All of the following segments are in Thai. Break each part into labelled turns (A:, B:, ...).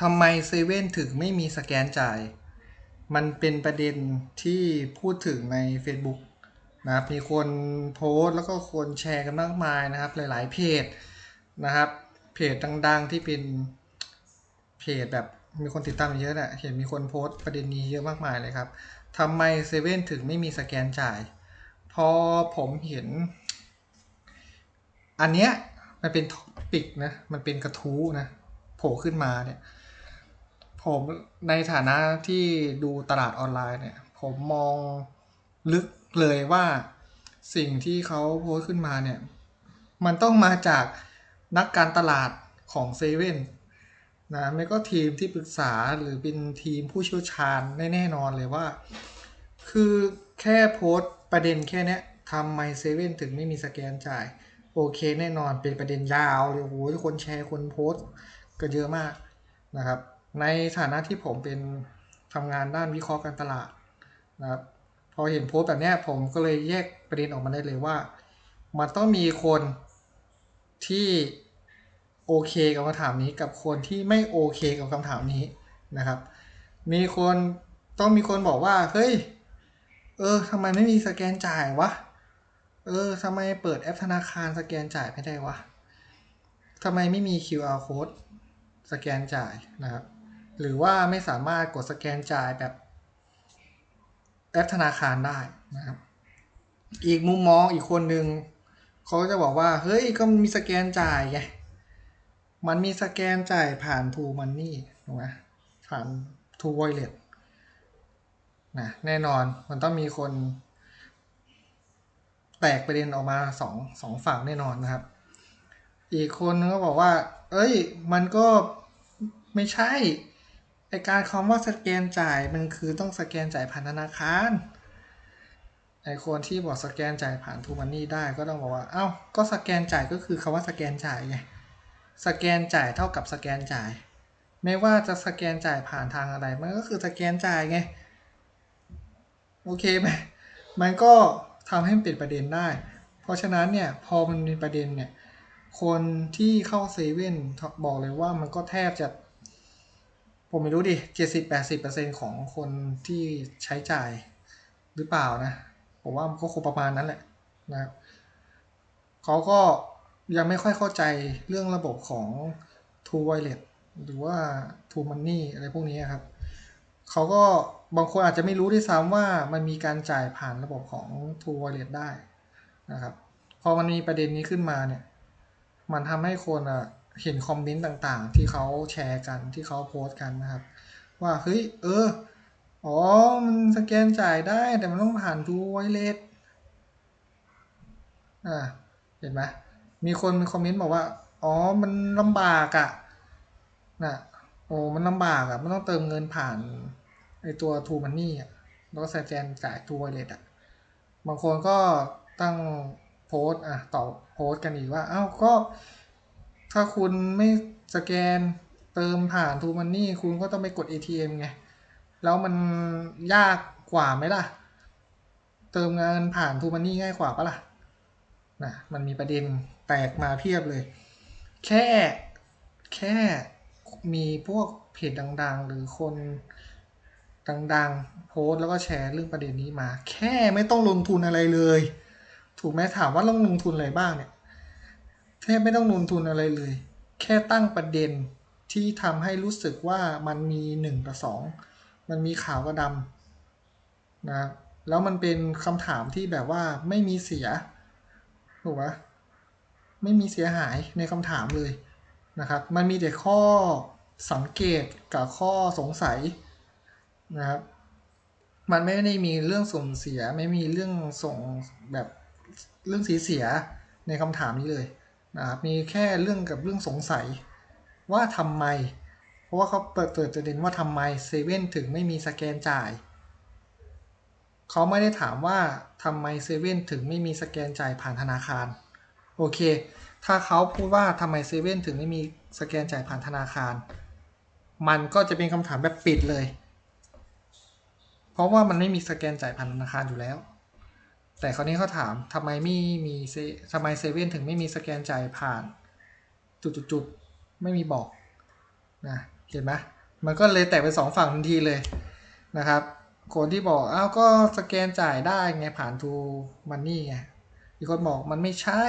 A: ทำไมเซเว่นถึงไม่มีสแกนจ่าย มันเป็นประเด็นที่พูดถึงใน Facebook นะครับ มีคนโพสต์แล้วก็คนแชร์กันมากมายนะครับ หลาย ๆ เพจนะครับ เพจดัง ๆ ที่เป็นเพจแบบมีคนติดตามเยอะแหละเห็นมีคนโพสต์ประเด็นนี้เยอะมากมายเลยครับทำไมเซเว่นถึงไม่มีสแกนจ่าย พอผมเห็น อันเนี้ยมันเป็นท็อปิกนะ มันเป็นกระทู้นะ โผล่ขึ้นมาเนี่ย ผมในฐานะที่ดูตลาดออนไลน์เนี่ย ผมมองลึกเลยว่าสิ่งที่เขาโพสขึ้นมาเนี่ย มันต้องมาจากนักการตลาดของเซเว่นนะไม่ก็ทีมที่ปรึกษาหรือเป็นทีมผู้เชี่ยวชาญแน่นอนเลยว่า คือแค่โพสต์ประเด็นแค่เนี้ยทำไมเซเว่นถึงไม่มีสแกนจ่าย โอเคแน่นอนเป็นประเด็นยาวเลยโอ้โหคนแชร์คนโพสต์ก็เยอะมากนะครับ ในฐานะที่ผมเป็นทำงานด้านวิเคราะห์การตลาดนะครับพอเห็นโพสต์แบบนี้ผมก็เลยแยกประเด็นออกมาได้เลยว่า มันต้องมีคนที่โอเคกับคำถามนี้กับคนที่ไม่โอเคกับคำถามนี้นะครับ มีคนต้องมีคนบอกว่าเฮ้ยเออทำไมไม่มีสแกนจ่ายวะเออทำไมเปิดแอปธนาคารสแกนจ่ายไม่ได้วะทำไมไม่มี QR code สแกนจ่ายนะครับ หรือว่าไม่สามารถกดสแกนจ่ายแบบแอปธนาคารได้นะครับ อีกมุมมองอีกคนหนึ่งเขาจะบอกว่า เฮ้ยก็มีสแกนจ่ายไงมันมีสแกนจ่ายผ่าน True Money ถูกไหมผ่าน True Wallet นะแน่นอนมันต้องมีคน แตกประเด็นออกมาสองสองฝั่งแน่นอนนะครับ อีกคนก็บอกว่า เอ้ย มันก็ไม่ใช่ ไอการคำว่าสแกนจ่ายมันคือต้องสแกนจ่ายผ่านธนาคารไอคนที่บอกสแกนจ่ายผ่านทูมันนี่ได้ก็ต้องบอกว่าเอ้าก็สแกนจ่ายก็คือคำว่าสแกนจ่ายไงสแกนจ่ายเท่ากับสแกนจ่าย ไม่ว่าจะสแกนจ่ายผ่านทางอะไร มันก็คือสแกนจ่ายไงโอเคไหมมันก็ทำให้มันเป็นประเด็นได้ เพราะฉะนั้นเนี่ยพอมันมีประเด็นเนี่ยคนที่เข้าเซเว่นบอกเลยว่ามันก็แทบจะ ผมไม่รู้ดิเจ็ดสิบแปดสิบเปอร์เซ็นของคนที่ใช้จ่ายหรือเปล่านะ ผมว่ามันก็คงประมาณนั้นแหละนะครับเขาก็ยังไม่ค่อยเข้าใจเรื่องระบบของ True Wallet หรือว่า True Money อะไรพวกนี้ครับ เขาก็บางคนอาจจะไม่รู้ด้วยซ้ำว่ามันมีการจ่ายผ่านระบบของ True Wallet ได้นะครับ พอมันมีประเด็นนี้ขึ้นมาเนี่ย มันทำให้คนอะ เห็นคอมเมนต์ต่างๆ ที่เขาแชร์กันที่เขาโพสต์กันนะครับ ว่าเฮ้ยเอออ๋อมันสแกนจ่ายได้แต่มันต้องผ่าน True Wallet อ่าเห็นไหมมีคนคอมเมนต์บอกว่า อ๋อ มันลำบากอะ่ะนะโอ้มันลำบากอะ่ะ มันต้องเติมเงินผ่านไอตัว True Money อะแล้วก็สแกนจ่าย True Wallet อะ บางคนก็ตั้งโพสต์อะต่อโพสต์กันอีกว่า เอ้าก็ ถ้าคุณไม่สแกนเติมผ่าน True Money คุณก็ต้องไปกด ATM ไง แล้วมันยากกว่าไหมล่ะ เติมเงินผ่าน True Money ง่ายกว่าปะล่ะนะมันมีประเด็นแตกมาเพียบเลย แค่แค่มีพวกเพจดัง ๆ หรือคนดังๆ โพสแล้วก็แชร์เรื่องประเด็นนี้มา แค่ไม่ต้องลงทุนอะไรเลย ถูกไหมถามว่าต้องลงทุนอะไรบ้างเนี่ย ทบไม่ต้องลงทุนอะไรเลย แค่ตั้งประเด็นที่ทำให้รู้สึกว่ามันมีหนึ่งกับสองมันมีขาวกับดำนะแล้วมันเป็นคำถามที่แบบว่าไม่มีเสียถูกไหมไม่มีเสียหายในคำถามเลยนะครับ มันมีแต่ข้อสังเกตกับข้อสงสัยนะครับ มันไม่ได้มีเรื่องส่งเสีย ไม่มีเรื่องส่งแบบเรื่องสีเสียในคำถามนี้เลย นะครับมีแค่เรื่องกับเรื่องสงสัยว่าทำไม เพราะว่าเขาเปิดเปิดประเด็นว่าทำไมเซเว่นถึงไม่มีสแกนจ่าย เขาไม่ได้ถามว่าทำไมเซเว่นถึงไม่มีสแกนจ่ายผ่านธนาคาร โอเค ถ้าเขาพูดว่าทำไมเซเว่นถึงไม่มีสแกนจ่ายผ่านธนาคาร มันก็จะเป็นคำถามแบบปิดเลย เพราะว่ามันไม่มีสแกนจ่ายผ่านธนาคารอยู่แล้ว แต่คราวนี้เขาถามทำไมไม่มีเซทำไมเซเว่นถึงไม่มีสแกนจ่ายผ่านจุดๆไม่มีบอกนะเห็นไหมมันก็เลยแตกเป็นสองฝั่งทันทีเลยนะครับ คนที่บอกอ้าวก็สแกนจ่ายได้ไงผ่านทูมันนี่ไงอีกคนบอกมันไม่ใช่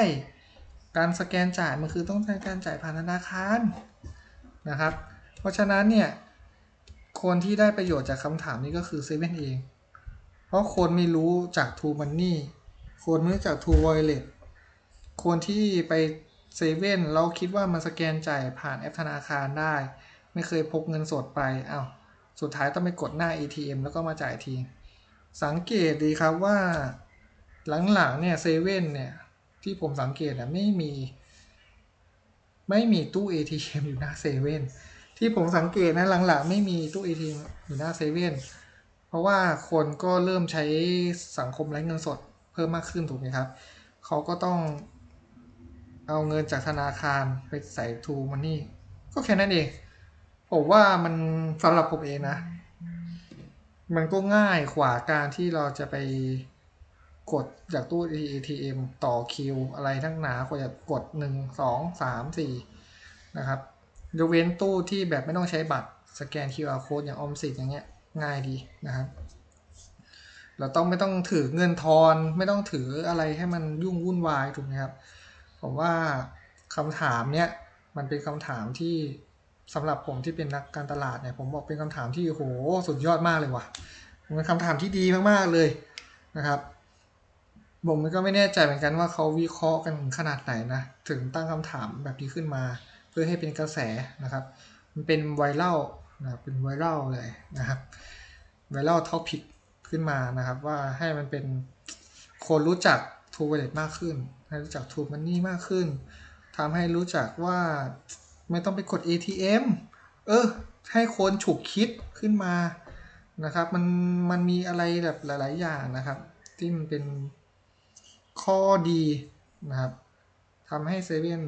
A: การสแกนจ่ายมันคือต้องใช้การจ่ายผ่านธนาคารนะครับ เพราะฉะนั้นเนี่ยคนที่ได้ประโยชน์จากคำถามนี้ก็คือเซเว่นเอง เพราะคนไม่รู้จากทูมันนี่คนไม่รู้จากทูวอลเลตคนที่ไปเซเว่นเราคิดว่ามันสแกนจ่ายผ่านแอปธนาคารได้ ไม่เคยพกเงินสดไปอา้าวสุดท้ายต้องไปกดหน้า ATM แล้วก็มาจ่ายที สังเกตดีครับว่าหลังๆเนี่ยเซเว่นเนี่ยที่ผมสังเกตนะไม่มี ไม่มีตู้ ATM อยู่หน้าเซเว่นที่ผมสังเกตนะหลังๆ ไม่มีตู้ ATM อยู่หน้าเซเว่น เพราะว่าคนก็เริ่มใช้สังคมไร้เงินสดเพิ่มมากขึ้นถูกไหมครับ เขาก็ต้องเอาเงินจากธนาคารไปใส่ทูมันนี่ ก็แค่นั้นเอง ผมว่ามันสำหรับผมเองนะ มันก็ง่ายกว่าการที่เราจะไปกดจากตู้ ATM ต่อคิว อะไรทั้งหนากว่าจะกดหนึ่งสองสามสี่นะครับยกเว้นตู้ที่แบบไม่ต้องใช้บัตร สแกน QR code อย่างออมสินอย่างเงี้ย ง่ายดีนะครับ เราต้องไม่ต้องถือเงินทอนไม่ต้องถืออะไรให้มันยุ่งวุ่นวายถูกไหมครับ ผมว่าคำถามเนี้ยมันเป็นคำถามที่สำหรับผมที่เป็นนักการตลาดเนี่ยผมบอกเป็นคำถามที่โหสุดยอดมากเลยว่ะเป็นคำถามที่ดีมากๆเลยนะครับผมก็ไม่แน่ใจเหมือนกันว่าเขาวิเคราะห์กันขนาดไหนนะถึงตั้งคำถามแบบนี้ขึ้นมา เพื่อให้เป็นกระแสนะครับ มันเป็นไวรัล นะเป็นไวรัลเลยนะครับไวรัลท็อปิกขึ้นมานะครับ ว่าให้มันเป็นคนรู้จัก True Wallet มากขึ้น ให้รู้จัก True Money มากขึ้นทำให้รู้จักว่าไม่ต้องไปกด ATM เออ ให้คนฉุกคิดขึ้นมานะครับ มันมันมีอะไรแบบหลาย ๆ อย่างนะครับ ที่มันเป็นข้อดีนะครับทำให้เซเว่น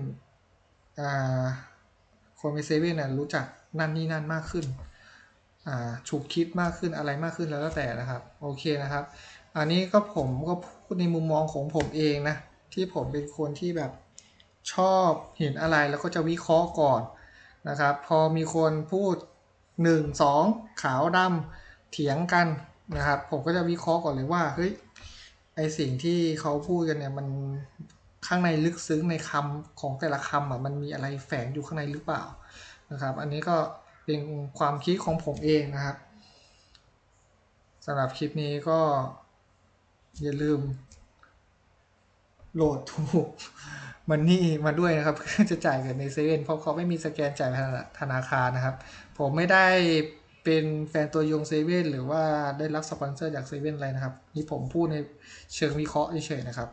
A: อ่าคนในเซเว่นน่ะรู้จัก นั่นนี่นั่นมากขึ้นฉุกคิดมากขึ้นอะไรมากขึ้นแล้วแต่นะครับโอเคนะครับ อันนี้ก็ผมก็พูดในมุมมองของผมเองนะที่ผมเป็นคนที่แบบชอบเห็นอะไรแล้วก็จะวิเคราะห์ก่อนนะครับ พอมีคนพูด 1 2 ขาวดำเถียงกันนะครับ ผมก็จะวิเคราะห์ก่อนเลยว่าเฮ้ยไอสิ่งที่เขาพูดกันเนี่ยมันข้างในลึกซึ้งในคำของแต่ละคำอะมันมีอะไรแฝงอยู่ข้างในหรือเปล่า นะครับ อันนี้ก็เป็นความคิดของผมเองนะครับสำหรับคลิปนี้ก็อย่าลืม โหลดถูกมันนี่มาด้วยนะครับเพื่อจะจ่ายเงินในเซเว่นเพราะเขาไม่มีสแกนจ่ายธนาคารนะครับ ผมไม่ได้เป็นแฟนตัวยงเซเว่นหรือว่าได้รับสปอนเซอร์จากเซเว่นอะไรนะครับ นี่ผมพูดในเชิงวิเคราะห์เฉยๆนะครับ